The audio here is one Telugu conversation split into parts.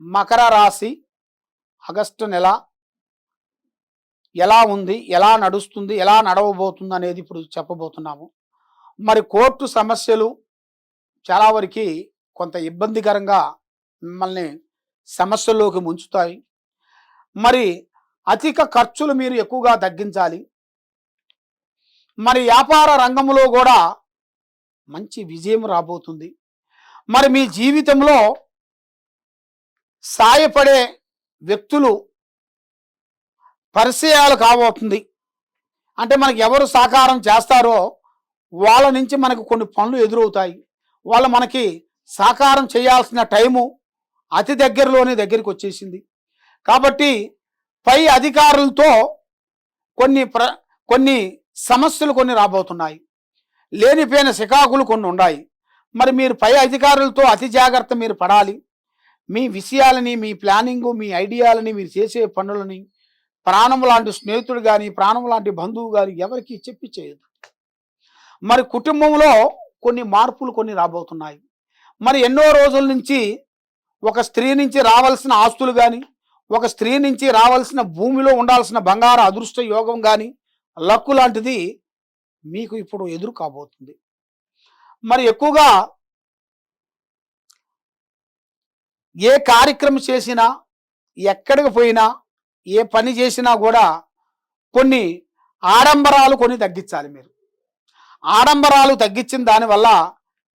మకర రాశి ఆగస్టు నెల ఎలా ఉంది ఎలా నడుస్తుంది ఎలా నడవబోతుంది అనేది ఇప్పుడు చెప్పబోతున్నాము. మరి కోర్టు సమస్యలు చాలా వరకు కొంత ఇబ్బందికరంగా మిమ్మల్ని సమస్యల్లోకి ముంచుతాయి. మరి అధిక ఖర్చులు మీరు ఎక్కువగా తగ్గించాలి. మరి వ్యాపార రంగంలో కూడా మంచి విజయం రాబోతుంది. మరి మీ జీవితంలో సాయపడే వ్యక్తులు పరిచయాలు కాబోతుంది. అంటే మనకి ఎవరు సహకారం చేస్తారో వాళ్ళ నుంచి మనకు కొన్ని పనులు ఎదురవుతాయి. వాళ్ళు మనకి సహకారం చేయాల్సిన టైము అతి దగ్గరలోనే దగ్గరికి వచ్చేసింది. కాబట్టి పై అధికారులతో కొన్ని ప్ర కొన్ని సమస్యలు కొన్ని రాబోతున్నాయి. లేనిపోయిన శికాకులు కొన్ని ఉన్నాయి. మరి మీరు పై అధికారులతో అతి జాగ్రత్త మీరు పడాలి. మీ విషయాలని మీ ప్లానింగ్ మీ ఐడియాలని మీరు చేసే పనులని ప్రాణం లాంటి స్నేహితుడు కానీ ప్రాణం లాంటి బంధువు కానీ ఎవరికి చెప్పి చేయదు మరి కుటుంబంలో కొన్ని మార్పులు కొన్ని రాబోతున్నాయి. మరి ఎన్నో రోజుల నుంచి ఒక స్త్రీ నుంచి రావాల్సిన ఆస్తులు కానీ ఒక స్త్రీ నుంచి రావాల్సిన భూమిలో ఉండాల్సిన బంగారు అదృష్ట యోగం కానీ లక్కు లాంటిది మీకు ఇప్పుడు ఎదురు కాబోతుంది మరి ఎక్కువగా ఏ కార్యక్రమం చేసినా ఎక్కడికి పోయినా ఏ పని చేసినా కూడా కొన్ని ఆడంబరాలు కొన్ని తగ్గించాలి మీరు. ఆడంబరాలు తగ్గించిన దానివల్ల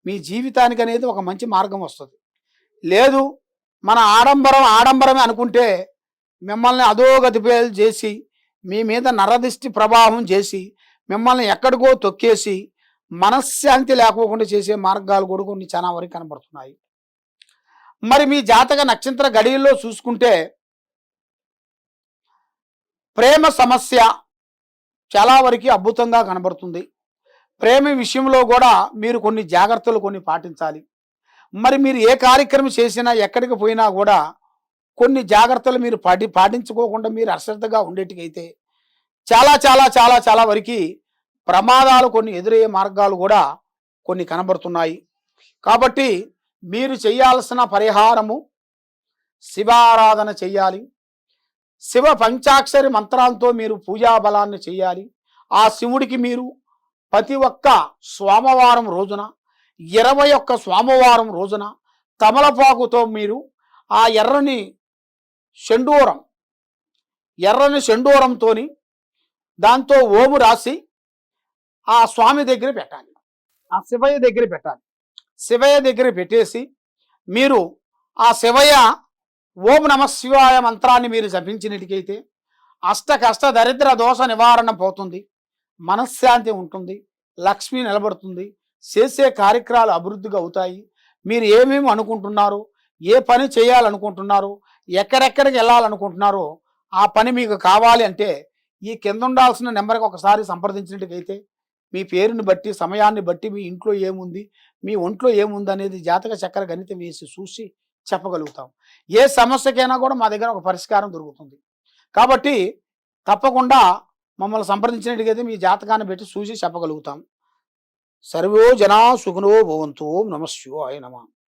మీ జీవితానికి అనేది ఒక మంచి మార్గం వస్తుంది. లేదు మన ఆడంబరం ఆడంబరమే అనుకుంటే మిమ్మల్ని అధోగతి చేసి మీ మీద నరదిష్టి ప్రభావం చేసి మిమ్మల్ని ఎక్కడికో తొక్కేసి మనశ్శాంతి లేకోకుండా చేసే మార్గాలు కూడా కొన్ని చాలా వరకు కనబడుతున్నాయి. మరి మీ జాతక నక్షత్ర గడియల్లో చూసుకుంటే ప్రేమ సమస్య చాలా వరకు అద్భుతంగా కనబడుతుంది. ప్రేమ విషయంలో కూడా మీరు కొన్ని జాగ్రత్తలు కొన్ని పాటించాలి. మరి మీరు ఏ కార్యక్రమం చేసినా ఎక్కడికి పోయినా కూడా కొన్ని జాగ్రత్తలు మీరు పాటి పాటించుకోకుండా మీరు అశ్రద్ధగా ఉండేటికైతే చాలా చాలా చాలా చాలా వరకు ప్రమాదాలు కొన్ని ఎదురయ్యే మార్గాలు కూడా కొన్ని కనబడుతున్నాయి. కాబట్టి మీరు చేయాల్సిన పరిహారము శివారాధన చెయ్యాలి శివ పంచాక్షరి మంత్రాలతో మీరు పూజా బలాన్ని చేయాలి. ఆ శివుడికి మీరు ప్రతి ఒక్క సోమవారం రోజున ఇరవై ఒక్క సోమవారం రోజున తమలపాకుతో మీరు ఆ ఎర్రని షెండూరం ఎర్రని షెండూరంతో దాంతో ఓము రాసి ఆ స్వామి దగ్గర పెట్టాలి. ఆ శివయ్య దగ్గర పెట్టాలి. శివయ్య దగ్గర పెట్టేసి మీరు ఆ శివయ్య ఓం నమ శివాయ మంత్రాన్ని మీరు జపించినట్టుకైతే అష్ట కష్ట దరిద్ర దోష నివారణ పోతుంది మనశ్శాంతి ఉంటుంది లక్ష్మి నిలబడుతుంది చేసే కార్యక్రమాలు అభివృద్ధిగా అవుతాయి. మీరు ఏమేమి అనుకుంటున్నారు ఏ పని చేయాలనుకుంటున్నారు ఎక్కడెక్కడికి వెళ్ళాలనుకుంటున్నారో ఆ పని మీకు కావాలి అంటే ఈ కింద ఉండాల్సిన నెంబర్కి ఒకసారి సంప్రదించినట్టుకైతే మీ పేరుని బట్టి సమయాన్ని బట్టి మీ ఇంట్లో ఏముంది మీ ఒంట్లో ఏముంది అనేది జాతక చక్కెర గణితం వేసి చూసి చెప్పగలుగుతాం. ఏ సమస్యకైనా కూడా మా దగ్గర ఒక పరిష్కారం దొరుకుతుంది. కాబట్టి తప్పకుండా మమ్మల్ని సంప్రదించినట్టుగైతే మీ జాతకాన్ని పెట్టి చూసి చెప్పగలుగుతాం. సర్వో జనా సుఖనో భవంతు నమస్యో శివాయ నమ.